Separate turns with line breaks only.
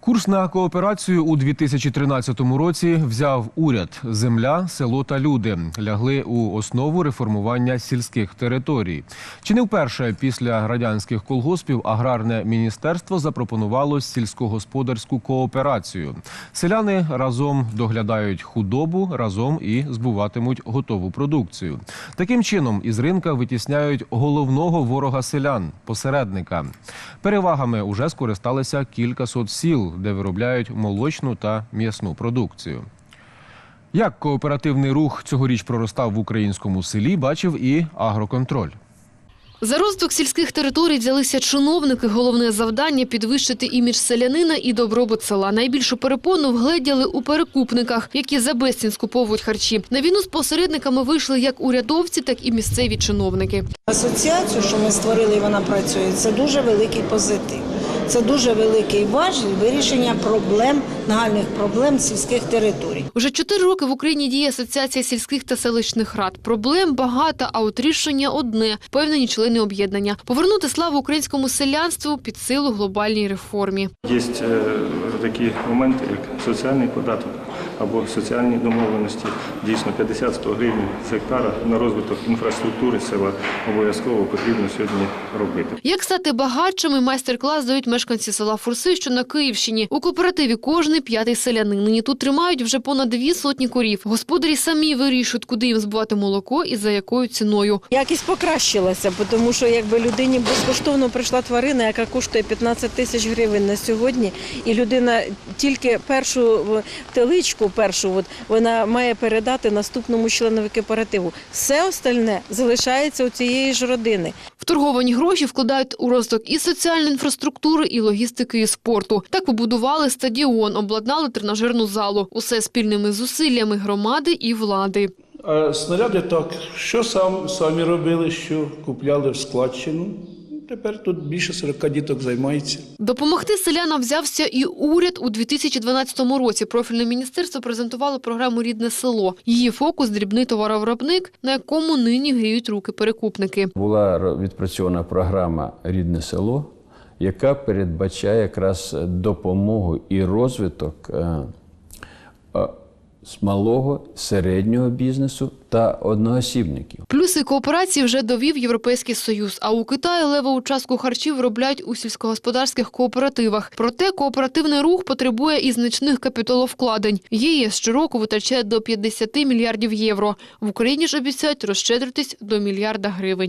Курс на кооперацію у 2013 році взяв уряд. Земля, село та люди лягли у основу реформування сільських територій. Чи не вперше після радянських колгоспів аграрне міністерство запропонувало сільськогосподарську кооперацію. Селяни разом доглядають худобу, разом і збуватимуть готову продукцію. Таким чином із ринка витісняють головного ворога селян посередника. Перевагами уже скористалися кілька сот сіл, де виробляють молочну та м'ясну продукцію. Як кооперативний рух цьогоріч проростав в українському селі, бачив і агроконтроль.
За розвиток сільських територій взялися чиновники. Головне завдання підвищити імідж селянина і добробут села. Найбільшу перепону вгледіли у перекупниках, які за безцінь скуповують харчі. На війну з посередниками вийшли як урядовці, так і місцеві чиновники.
Асоціацію, що ми створили, вона працює, це дуже великий позитив. Це дуже великий важіль вирішення проблем, нагальних проблем сільських територій.
Уже чотири роки в Україні діє асоціація сільських та селищних рад. Проблем багато, а от рішення одне – впевнені члени об'єднання – повернути славу українському селянству під силу глобальній реформі.
Є е, такі моменти, як соціальний податок або соціальні домовленості. Дійсно, 50-100 гривень з гектара на розвиток інфраструктури села обов'язково потрібно сьогодні робити.
Як стати багатшими, майстер-клас дають мешканці села Фурси, що на Київщині. У кооперативі кожний п'ятий селянин. Нині тут тримають вже понад дві сотні корів. Господарі самі вирішують, куди їм збувати молоко і за якою ціною.
Якість покращилася, тому що якби людині безкоштовно прийшла тварина, яка коштує 15 тисяч гривень на сьогодні, і людина тільки першу теличку, першу, от, вона має передати наступному членові кооперативу. Все остальне залишається у цієї ж родини.
Вторговані гроші вкладають у розвиток і соціальної інфраструктури, і логістики, і спорту. Так побудували стадіон, обладнали тренажерну залу. Усе спільними зусиллями громади і влади.
А снаряди так, що сам, самі робили, що купляли в складчину. Тепер тут більше 40 діток займається.
Допомогти селянам взявся і уряд у 2012 році. Профільне міністерство презентувало програму Рідне село. Її фокус дрібний товаровиробник, на якому нині гріють руки перекупники.
Була відпрацьована програма Рідне село, яка передбачає якраз допомогу і розвиток е, е, з малого, середнього бізнесу та одноосібників.
Плюси кооперації вже довів Європейський Союз. А у Китаї левову частку харчів виробляють у сільськогосподарських кооперативах. Проте кооперативний рух потребує і значних капіталовкладень. ЄС щороку витрачає до 50 мільярдів євро. В Україні ж обіцяють розщедритись до мільярда гривень.